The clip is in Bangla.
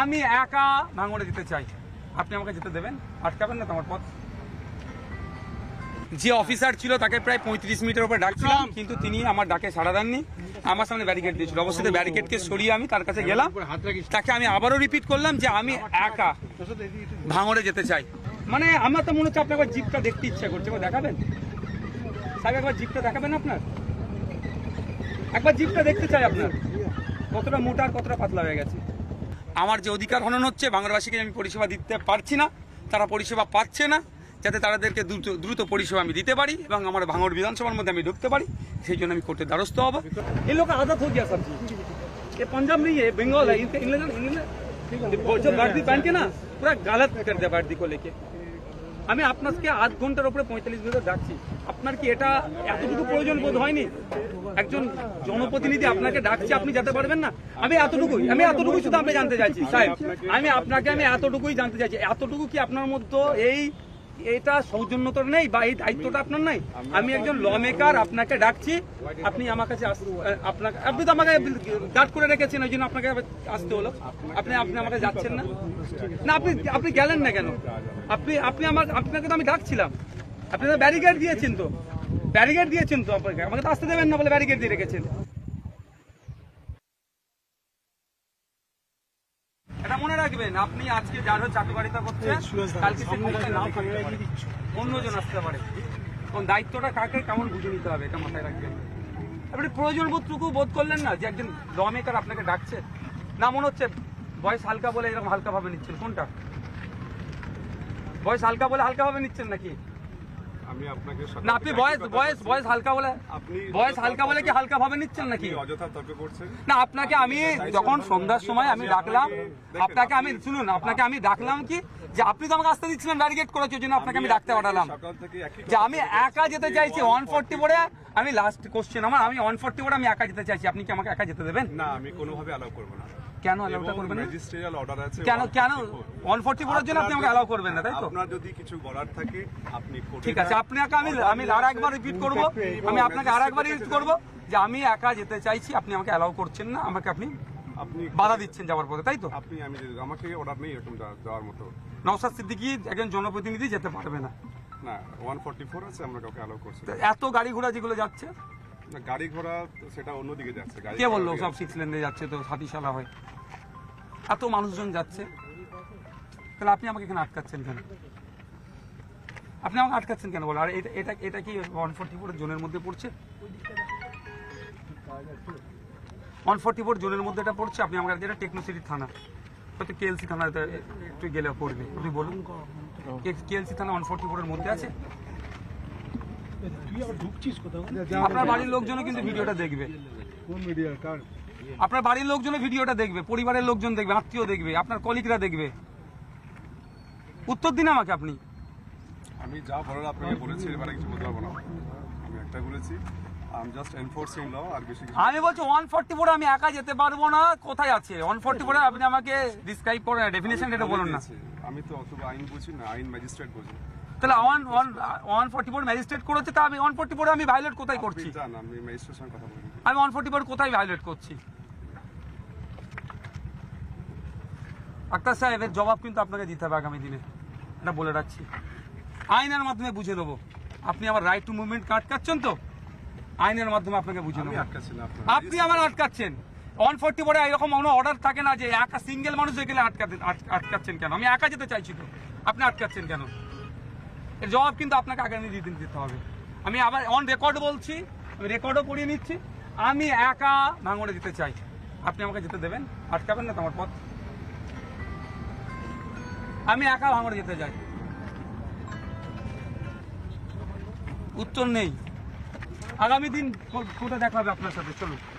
আমি একা ভাঙড়ে দিতে চাই। আপনি আমাকে যেতে দেবেন? আটকাবেন না তো আমার পথ? যে অফিসার ছিল তাকে প্রায় পঁয়ত্রিশ মিনিটের উপরে ডাকছিলাম কিন্তু তিনি আমার ডাকে সাড়া দেননি। আমার সামনে ব্যারিকেড দিয়েছিল। অবশ্যই ব্যারিকেডকে সরিয়ে আমি তার কাছে গেলাম। তাকে আমি আবারও রিপিট করলাম যে আমি একা ভাঙড়ে যেতে চাই। মানে আমার তো মনে হচ্ছে আপনার একবার জিপটা দেখতে ইচ্ছা করছে। দেখাবেন? সাহেব একবার জিপটা দেখাবেন আপনার একবার জিপটা দেখতে চাই আপনার কতটা মোটা আর কতটা পাতলা হয়ে গেছে আমার যে অধিকার হনন হচ্ছে বাংলাবাসীকে আমি পরিষেবা দিতে পারছি না তারা পরিষেবা পাচ্ছে না যাতে তাদেরকে দ্রুত দ্রুত পরিষেবা আমি দিতে পারি এবং আমার ভাঙড় বিধানসভার মধ্যে আমি ঢুকতে পারি সেই জন্য আমি কোর্টের দ্বারস্থ হব এই লোক আদত हो गया सब ये पंजाब नहीं है बंगाल है इनके इंग्लैंड इंग्लैंड जो वर्दी पहन के ना पूरा गलत कर दिया वर्दी को लेके আমি আপনাকে আধ ঘণ্টার উপরে পঁয়তাল্লিশ মিনিট ডাকছি। আপনার কি এটা এতটুকু প্রয়োজন বোধ হয়নি? একজন জনপ্রতিনিধি আপনাকে ডাকছে, আপনি যেতে পারবেন না? আমি এতটুকুই আমি এতটুকুই শুধু আপনি জানতে চাইছি। সাহেব, আমি আপনাকে, আমি এতটুকুই জানতে চাইছি। এতটুকু কি আপনার মধ্যে এই এটা সৌজন্যতা নেই বা এই দায়িত্বটা আপনার নাই। আমি একজন ল মেকার আপনাকে ডাকছি আপনি আমার কাছে আপনাকে আপনি তো আমাকে গার্ড করে রেখেছেন ওই জন্য আপনাকে আসতে হলো। আপনি আপনি আমাকে যাচ্ছেন না। না আপনি আপনি গেলেন না কেন? আপনি আপনি আমার আপনাকে তো আমি ডাকছিলাম। আপনি তো ব্যারিকেড দিয়েছেন তো। ব্যারিকেড দিয়েছেন তো আপনাকে আমাকে তো আসতে দেবেন না বলে ব্যারিকেড দিয়ে রেখেছেন। রাখবেন আপনি আজকে যার হয়ে চাকরিবাড়িটা করছেন কালকে সে মুখে নাও থাকতে পারে। অন্যজন আসতে পারে। এবং দায়িত্বটা কাকে কেমন বুঝে নিতে হবে এটা মাথায় রাখবেন। আপনি প্রয়োজন বোধটুকু বোধ করলেন না যে একজন ল মেকার আপনাকে ডাকছে? না মনে হচ্ছে বয়স হালকা বলে এরকম হালকা ভাবে নিচ্ছেন। কোনটা? বয়স হালকা বলে হালকা ভাবে নিচ্ছেন নাকি? আমি আপনাকে না আপনি বয়স বয়স বয়স হালকা বলে আপনি বয়স হালকা বলে কি হালকা ভাবে নিচ্ছেন নাকি? অযথা তর্ক করছেন। না আপনাকে আমি যখন সন্ধ্যার সময় আমি ডাকলাম আপনাকে আমি শুনুন আপনাকে আমি ডাকলাম কি? যে আপনি তো আমাকে আসতে দিচ্ছিলেন ব্যারিকেড করার জন্য আপনাকে আমি ডাকতে পাঠালাম। যে আমি একা যেতে চাইছি ওয়ান ফোরটি পরে আমি লাস্ট কোশ্চেন আমার আমি ওয়ান ফোরটি পরে আমি একা যেতে চাইছি আপনি কি আমাকে একা যেতে দেবেন? না আমি কোনোভাবে অ্যালাউ করব না। কেন অ্যালাউটা করবেন ম্যাজিস্ট্রিয়াল অর্ডার আছে কেন কেন 144 জন্য আপনি আমাকে অ্যালাউ করবেন না তাই তো? আপনার যদি কিছু বলার থাকে আপনি কোর্টে ঠিক আছে আপনাকে আমি আমি আর একবার রিপিট করব। আমি আপনাকে আর একবার রিপিট করব যে আমি একা যেতে চাইছি আপনি আমাকে অ্যালাউ করছেন না আমাকে আপনি আপনি বাধা দিচ্ছেন যাওয়ার পথে তাই তো? আপনি আমি আমাকে অর্ডার নেই এরকম দেওয়ার মতো। নওসাদ সিদ্দিকি একজন জনপ্রতিনিধি যেতে পারবে না। না ওয়ান ফোর্টি ফোর আছে আমরা কাউকে অ্যালাউ করছি এত গাড়ি ঘোড়া যেগুলো যাচ্ছে গাড়ি ঘোড়া সেটা অন্যদিকে যাচ্ছে গাড়ি কে বলল সব সিক্স লেনে যাচ্ছে তো হাতিশালা হয়। এত মানুষজন যাচ্ছে। তাহলে আপনি আমাকে এখানে আটকাচ্ছেন কেন? আপনি আমাকে আটকাচ্ছেন কেন বলো? আর এটা এটা এটা কি ওয়ান ফোর্টি ফোর জোনের মধ্যে পড়ছে? ওয়ান ফোর্টি ফোর জোনের মধ্যে এটা পড়ছে? আপনি আমাকে যেটা টেকনোসিটি থানা। হয়তো কেএলসি থানা একটু গেলে পড়বে। আপনি বলুন। কেএলসি থানা ওয়ান ফোর্টি ফোরের মধ্যে আছে? আপনার বাড়ির লোকজনও কিন্তু ভিডিওটা দেখবে। আপনার বাড়ির লোকজনও ভিডিওটা দেখবে পরিবারের লোকজন দেখবে আত্মীয় দেখবে আপনার কলিগরা দেখবে। উত্তর দিন আমাকে আপনি। আমি যা বলার আপনাকে বলেছি এবারে কিছু বলতে পারব না। আমি একটা বলেছি I am just enforcing law আর বেশি কিছু আমি বলছি ওয়ান ফোর্টি ফোর আমি একা যেতে পারব না কোথায় আছে? ওয়ান ফোর্টি ফোরে আপনি আমাকে ডিসক্রাইব করেন ডেফিনেশন এটা বলুন না। আমি তো অত আইন বুঝি না আইন ম্যাজিস্ট্রেট বুঝি। তাহলে one one one forty four magistrate করেছে তা আমি ওয়ান ফোর্টি ফোরে আমি ভায়োলেট কোথায় করছি? জান আমি ওয়ান ফোর্টি ফোর কোথায় ভায়োলেট করছি? আক্তার সাহেবের জবাব কিন্তু আপনাকে দিতে হবে আগামী দিনে। এটা বলে রাখছি। আইনের মাধ্যমে বুঝে দেবো। আপনি আমার রাইট টু মুভমেন্ট আটকাচ্ছেন তো? আইনের মাধ্যমে আপনাকে বুঝে আমি দেবো। আটকাচ্ছি না আপনার আপনি আমার আটকাচ্ছেন। ওয়ান ফোর্টি পরে এরকম কোনো অর্ডার থাকে না যে একা সিঙ্গেল মানুষ হয়ে গেলে আটকাতে আটকাচ্ছেন কেন? আমি একা যেতে চাইছি তো। আপনি আটকাচ্ছেন কেন? এর জবাব কিন্তু আপনাকে আগামী দিন দিতে হবে। আমি আবার অন রেকর্ড বলছি, আমি রেকর্ডও করিয়ে নিচ্ছি। আমি একা ভাঙড়ে যেতে চাই। আপনি আমাকে যেতে দেবেন, আটকাবেন না তো আমার পথ। আমি একা ভাঙড়ে যেতে চাই। উত্তর নেই। আগামী দিন কোথায় দেখা হবে আপনার সাথে? চলুন।